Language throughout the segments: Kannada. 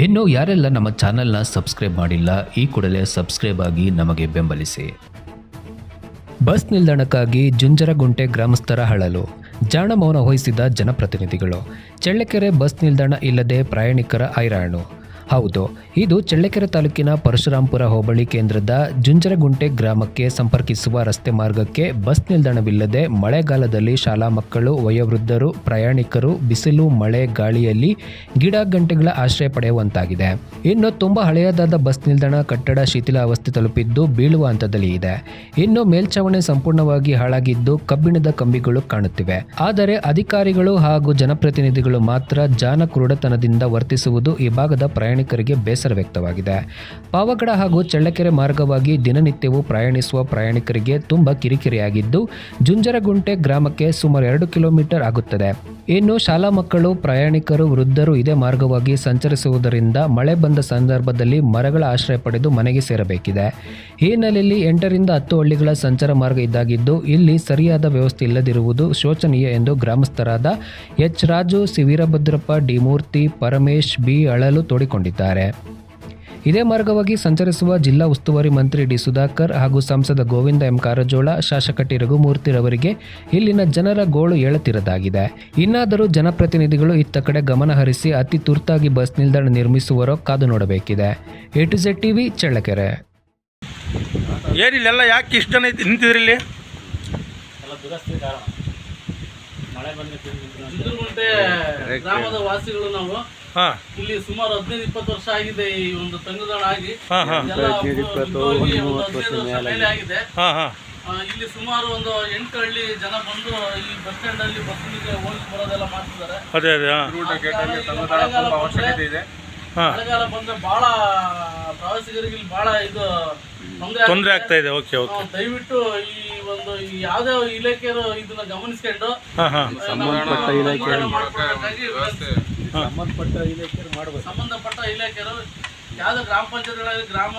ಇನ್ನು ಯಾರೆಲ್ಲ ನಮ್ಮ ಚಾನೆಲ್ನ ಸಬ್ಸ್ಕ್ರೈಬ್ ಮಾಡಿಲ್ಲ, ಈ ಕೂಡಲೇ ಸಬ್ಸ್ಕ್ರೈಬ್ ಆಗಿ ನಮಗೆ ಬೆಂಬಲಿಸಿ. ಬಸ್ ನಿಲ್ದಾಣಕ್ಕಾಗಿ ಜುಂಜರಗುಂಟೆ ಗ್ರಾಮಸ್ಥರ ಹಳಲು ಜಾಣ ಮೌನ ವಹಿಸಿದ ಜನಪ್ರತಿನಿಧಿಗಳು. ಚಳ್ಳಕೆರೆ ಬಸ್ ನಿಲ್ದಾಣ ಇಲ್ಲದೆ ಪ್ರಯಾಣಿಕರ ಹೈರಾಣು. ಹೌದು. ಇದು ಚಳ್ಳಕೆರೆ ತಾಲೂಕಿನ ಪರಶುರಾಂಪುರ ಹೋಬಳಿ ಕೇಂದ್ರದ ಜುಂಜರಗುಂಟೆ ಗ್ರಾಮಕ್ಕೆ ಸಂಪರ್ಕಿಸುವ ರಸ್ತೆ ಮಾರ್ಗಕ್ಕೆ ಬಸ್ ನಿಲ್ದಾಣವಿಲ್ಲದೆ ಮಳೆಗಾಲದಲ್ಲಿ ಶಾಲಾ ಮಕ್ಕಳು, ವಯೋವೃದ್ಧರು, ಪ್ರಯಾಣಿಕರು, ಬಿಸಿಲು, ಮಳೆ ಗಾಳಿಯಲ್ಲಿ ಗಿಡ ಗಂಟೆಗಳ ಆಶ್ರಯ ಪಡೆಯುವಂತಾಗಿದೆ. ಇನ್ನು ತುಂಬಾ ಹಳೆಯದಾದ ಬಸ್ ನಿಲ್ದಾಣ ಕಟ್ಟಡ ಶಿಥಿಲಾವಸ್ಥೆ ತಲುಪಿದ್ದು ಬೀಳುವ ಹಂತದಲ್ಲಿ ಇದೆ. ಇನ್ನು ಮೇಲ್ಛಾವಣಿ ಸಂಪೂರ್ಣವಾಗಿ ಹಾಳಾಗಿದ್ದು ಕಬ್ಬಿಣದ ಕಂಬಿಗಳು ಕಾಣುತ್ತಿವೆ. ಆದರೆ ಅಧಿಕಾರಿಗಳು ಹಾಗೂ ಜನಪ್ರತಿನಿಧಿಗಳು ಮಾತ್ರ ಜಾನ ಕುರುಡತನದಿಂದ ವರ್ತಿಸುವುದು ಈ ಭಾಗದ ಪ್ರಯಾಣಿಕರಿಗೆ ಬೇಸರ ವ್ಯಕ್ತವಾಗಿದೆ. ಪಾವಗಡ ಹಾಗೂ ಚಳ್ಳಕೆರೆ ಮಾರ್ಗವಾಗಿ ದಿನನಿತ್ಯವೂ ಪ್ರಯಾಣಿಸುವ ಪ್ರಯಾಣಿಕರಿಗೆ ತುಂಬ ಕಿರಿಕಿರಿಯಾಗಿದ್ದು, ಜುಂಜರಗುಂಟೆ ಗ್ರಾಮಕ್ಕೆ ಸುಮಾರು ಎರಡು ಕಿಲೋಮೀಟರ್ ಆಗುತ್ತದೆ. ಇನ್ನು ಶಾಲಾ ಮಕ್ಕಳು, ಪ್ರಯಾಣಿಕರು, ವೃದ್ಧರು ಇದೇ ಮಾರ್ಗವಾಗಿ ಸಂಚರಿಸುವುದರಿಂದ ಮಳೆ ಬಂದ ಸಂದರ್ಭದಲ್ಲಿ ಮರಗಳ ಆಶ್ರಯ ಪಡೆದು ಮನೆಗೆ ಸೇರಬೇಕಿದೆ. ಈ ಹಿನ್ನೆಲೆಯಲ್ಲಿ ಎಂಟರಿಂದ ಹತ್ತು ಹಳ್ಳಿಗಳ ಸಂಚಾರ ಮಾರ್ಗ ಇದ್ದಾಗಿದ್ದು, ಇಲ್ಲಿ ಸರಿಯಾದ ವ್ಯವಸ್ಥೆ ಇಲ್ಲದಿರುವುದು ಶೋಚನೀಯ ಎಂದು ಗ್ರಾಮಸ್ಥರಾದ ಎಚ್ ರಾಜು, ಸಿ ವೀರಭದ್ರಪ್ಪ ಡಿಮೂರ್ತಿ ಪರಮೇಶ್, ಬಿ ಅಳಲು ತೋಡಿಕೊಂಡಿದ್ದಾರೆ. ಇದೇ ಮಾರ್ಗವಾಗಿ ಸಂಚರಿಸುವ ಜಿಲ್ಲಾ ಉಸ್ತುವಾರಿ ಮಂತ್ರಿ ಡಿ ಸುಧಾಕರ್ ಹಾಗೂ ಸಂಸದ ಗೋವಿಂದ ಎಂ ಕಾರಜೋಳ ಶಾಸಕ ಟಿ ರಘುಮೂರ್ತಿರವರಿಗೆ ಇಲ್ಲಿನ ಜನರ ಗೋಳು ಏಳುತ್ತಿರದಾಗಿದೆ. ಇನ್ನಾದರೂ ಜನಪ್ರತಿನಿಧಿಗಳು ಇತ್ತ ಕಡೆ ಗಮನ ಹರಿಸಿ ಅತಿ ತುರ್ತಾಗಿ ಬಸ್ ನಿಲ್ದಾಣ ನಿರ್ಮಿಸುವರೋ ಕಾದು ನೋಡಬೇಕಿದೆ. A to Z TV Challakere. ಏನಿಲ್ಲ ಯಾಕೆ ಇಷ್ಟು ಜನ ಗ್ರಾಮದ ವಾಸಿಗಳು ನಾವು. ಇಲ್ಲಿ ಸುಮಾರು ಹದಿನೈದು ಇಪ್ಪತ್ತು ವರ್ಷ ಆಗಿದೆ ಈ ಒಂದು ತಂಗುದಾಣ ಆಗಿ. ಮೇಲೆ ಆಗಿದೆ. ಹಾಂ ಹಾಂ. ಇಲ್ಲಿ ಸುಮಾರು ಒಂದು ಎಂಟು ಹಳ್ಳಿ ಜನ ಬಂದು ಈ ಬಸ್ ಸ್ಟ್ಯಾಂಡ್ ಅಲ್ಲಿ ಬಸ್ಸಿಗೆ ಹೋಗಿ ಬರೋದೆಲ್ಲ ಮಾಡ್ತಿದ್ದಾರೆ. ಅದೇ ಅದೇ ಹಾಂ. ಮಳೆಗಾಲ ಬಂದ್ರೆ ಬಹಳ ಪ್ರವಾಸಿಗರಿಗೆ ಇಲ್ಲಿ ಬಹಳ ಇದು ತೊಂದರೆ ತೊಂದರೆ ಆಗ್ತಾ ಇದೆ. Okay okay. ದಯವಿಟ್ಟು ಈ ಒಂದು ಈ ಯಾವ್ದೇ ಇಲಾಖೆಯರು ಇದನ್ನ ಗಮನಿಸ್ಕೊಂಡು ಹಾಂ ಹಾಂ. ಸಂಬಂಧಪಟ್ಟ ಇಲಾಖೆಯರು ಸಂಬಂಧಪಟ್ಟ ಇಲಾಖೆಯರು ಯಾವುದೇ ಗ್ರಾಮ ಪಂಚಾಯತ್ಗಳಾಗಲಿ ಗ್ರಾಮ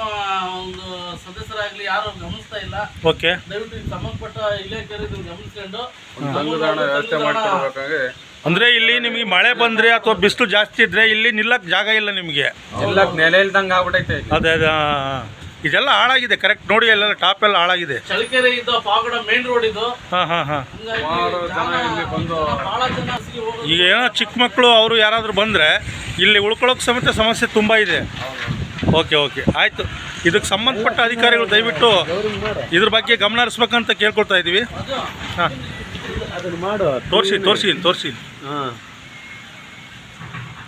ಒಂದು ಸದಸ್ಯರಾಗ್ಲಿ ಯಾರು ಗಮನಿಸ್ತಾ ಇಲ್ಲ. ಓಕೆ. ದಯವಿಟ್ಟು ಈ ಸಂಬಂಧಪಟ್ಟ ಇಲಾಖೆಯರು ಇದನ್ನ ಗಮನಿಸ್ಕೊಂಡು ಅಂದ್ರೆ ಇಲ್ಲಿ ನಿಮಗೆ ಮಳೆ ಬಂದ್ರೆ ಅಥವಾ ಬಿಸಿಲು ಜಾಸ್ತಿ ಇದ್ರೆ ಇಲ್ಲಿ ನಿಲ್ಲಕ್ ಜಾಗ ಇಲ್ಲ ನಿಮಗೆ. ಎಲ್ಲ ನೆಲೆ ಇಲ್ದಂಗೆ ಆಗ್ಬಿಟ್ಟೈತೆ ಅದೇ ಅದೇ. ಇದೆಲ್ಲ ಹಾಳಾಗಿದೆ ಕರೆಕ್ಟ್ ನೋಡಿ ಎಲ್ಲ ಟಾಪ್ ಎಲ್ಲ ಹಾಳಾಗಿದೆ. ಚಳ್ಳಕೆರೆ ಇದ್ದ ಪಾವಗಡ ಮೇನ್ ರೋಡ್ ಇದು. ಹಾಂ ಹಾಂ ಹಾಂ. ಹಂಗಾಗಿ ಜನ- ಬಹಳ ಜನ ಸಿಗಿ ಹೋಗೋದು. ಈಗ ಏನೋ ಚಿಕ್ಕ ಮಕ್ಕಳು ಅವರು ಯಾರಾದರೂ ಬಂದರೆ ಇಲ್ಲಿ ಉಳ್ಕೊಳ್ಳೋಕೆ ಸಮೇತ ಸಮಸ್ಯೆ ತುಂಬ ಇದೆ. Okay okay. ಆಯಿತು. ಇದಕ್ಕೆ ಸಂಬಂಧಪಟ್ಟ ಅಧಿಕಾರಿಗಳು ದಯವಿಟ್ಟು ಇದ್ರ ಬಗ್ಗೆ ಗಮನ ಹರಿಸ್ಬೇಕಂತ ಕೇಳ್ಕೊಳ್ತಾ ಇದ್ದೀವಿ ಹಾಂ. ತೋರಿಸಿ ತೋರಿಸಿ ತೋರಿಸಿ.